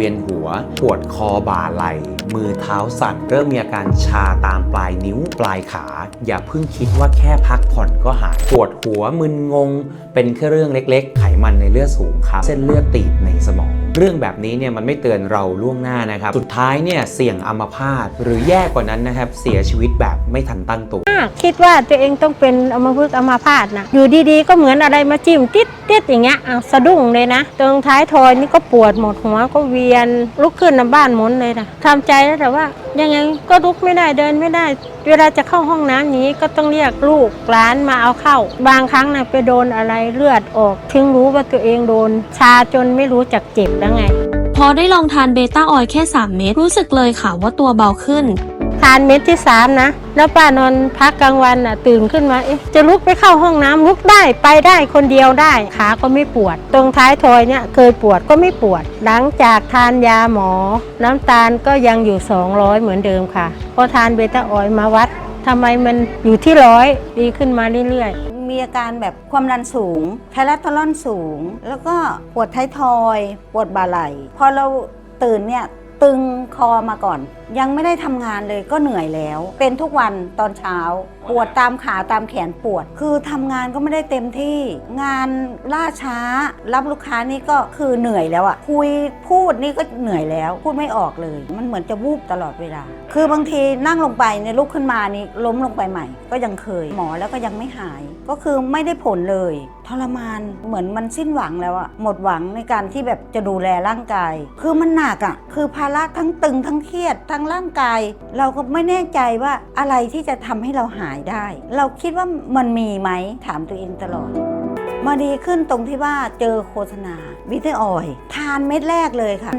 วียนหัว ปวดคอบ่าไหล่มือเท้าสั่น เริ่มมีอาการชาตามปลายนิ้วปลายขา อย่าเพิ่งคิดว่าแค่พักผ่อนก็หาย ปวดหัวมึนงง เป็นแค่เรื่องเล็ก ๆ ไขมันในเลือดสูงครับ เส้นเลือดตีบในสมอง เรื่องแบบนี้เนี่ยมันไม่เตือนเราล่วงหน้านะครับสุดท้ายเนี่ยเสี่ยงอัมพาตหรือแย่กว่านั้นนะครับเสียชีวิตแบบไม่ทันตั้งตัว คิดว่าตัวเองต้องเป็นอัมพฤกษ์อัมพาตนะอยู่ดีๆ ก็เหมือนอะไรมาจิ้มติดติดอย่างเงี้ยอ้าวสะดุ้งเลยนะ ตรงท้ายทอยนี่ก็ปวดหมดหัวก็เวียนลุกขึ้นนบ้านหมุนเลยนะทำใจแล้วแต่ว่ายังไงก็ลุกไม่ได้เดินไม่ได้ เวลาจะเข้าห้องน้ำนี้ก็ต้องเรียกลูกหลานมาเอาเข้า บางครั้งนะไปโดนอะไรเลือดออกถึงรู้ว่าตัวเองโดน ชาจนไม่รู้จักเจ็บแล้วไง พอได้ลองทานเบต้าออยล์แค่ 3 เม็ดรู้สึกเลยค่ะว่าตัวเบาขึ้น ทานเม็ดที่สามนะ แล้วป้านอนพักกลางวันอะตื่นขึ้นมา เอ๊ะ จะลุกไปเข้าห้องน้ำลุกได้ไปได้คนเดียวได้ ขาก็ไม่ปวด ตรงท้ายทอยเนี่ยเคยปวดก็ไม่ปวด หลังจากทานยาหมอ น้ำตาลก็ยังอยู่ 200 เหมือนเดิมค่ะ พอทานเบต้าออยล์มาวัดทำไมมันอยู่ที่ร้อยดีขึ้นมาเรื่อยๆ มีอาการแบบความดันสูงคอเลสเตอรอลสูง แล้วก็ปวดท้ายทอย ปวดบ่าไหล่ พอเราตื่นเนี่ย ตึงคอมาก่อน ยังไม่ได้ทำงานเลยก็เหนื่อยแล้ว เป็นทุกวันตอนเช้า ปวดตามขาตามแขนปวด คือทำงานก็ไม่ได้เต็มที่ งานล่าช้า รับลูกค้านี่ก็คือเหนื่อยแล้วอะคุยพูดนี่ก็เหนื่อยแล้ว พูดไม่ออกเลย มันเหมือนจะวูบตลอดเวลา คือบางทีนั่งลงไปในลุกขึ้นมานี่ล้มลงไปใหม่ ก็ยังเคยหมอแล้วก็ยังไม่หาย ก็คือไม่ได้ผลเลย ทรมานเหมือนมันสิ้นหวังแล้วอะหมดหวังในการที่แบบจะดูแลร่างกาย คือมันหนักอะคือภาระทั้งตึงทั้งเครียดทั้งร่างกาย เราก็ไม่แน่ใจว่าอะไรที่จะทำให้เราหายได้ เราคิดว่ามันมีไหมถามตัวเองตลอดมาดีขึ้นตรงที่ว่าเจอโฆษณาวิตาออยทานเม็ดแรกเลยค่ะ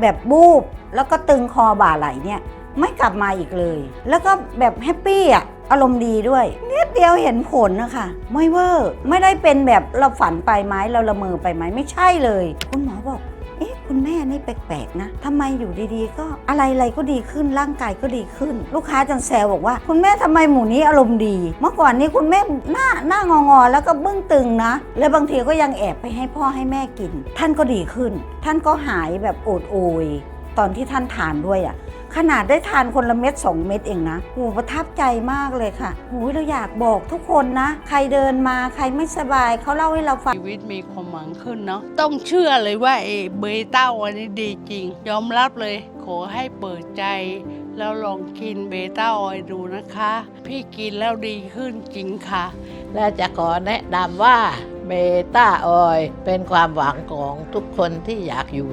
แบบบูบแล้วก็ตึงคอบ่าไหลเนี่ย ไม่กลับมาอีกเลย แล้วก็แบบแฮปปี้อะ อารมณ์ดีด้วยนิดเดียวเห็นผลนะคะไม่เวอร์ไม่ได้เป็นแบบเราฝันไปไหมเราละเมอไปไหมไม่ใช่เลย คุณหมอบอกเอ๊ะคุณแม่นี่แปลกๆนะทำไมอยู่ดีๆ ก็อะไรๆก็ดีขึ้นร่างกายก็ดีขึ้น ลูกค้าจังแซวบอกว่า คุณแม่ทำไมหมูนี้อารมณ์ดี เมื่อก่อนนี้คุณแม่หน้าหน้างองอๆแล้วก็บึ้งตึงนะ แล้วบางทีก็ยังแอบไปให้พ่อให้แม่กิน ท่านก็ดีขึ้น ท่านก็หายแบบโอดโอยตอนที่ท่านทานด้วยอะ่ะ ขนาดได้ทานคนละเม็ด2 เม็ดเองนะโหประทับใจมากเลยค่ะโหเราอยากบอกทุกคนนะ ใครเดินมาใครไม่สบายเขาเล่าให้เราฟังชีวิตมีความหวังขึ้นเนาะต้องเชื่อเลยว่าเอเบต้าวันนี้ดีจริง ยอมรับเลย ขอให้เปิดใจ แล้วลองกินเบต้าออยล์ดูนะคะ พี่กินแล้วดีขึ้นจริงค่ะ และจะขอแนะนำว่าเบต้าออยล์เป็นความหวังของทุกคนที่อยากอยู่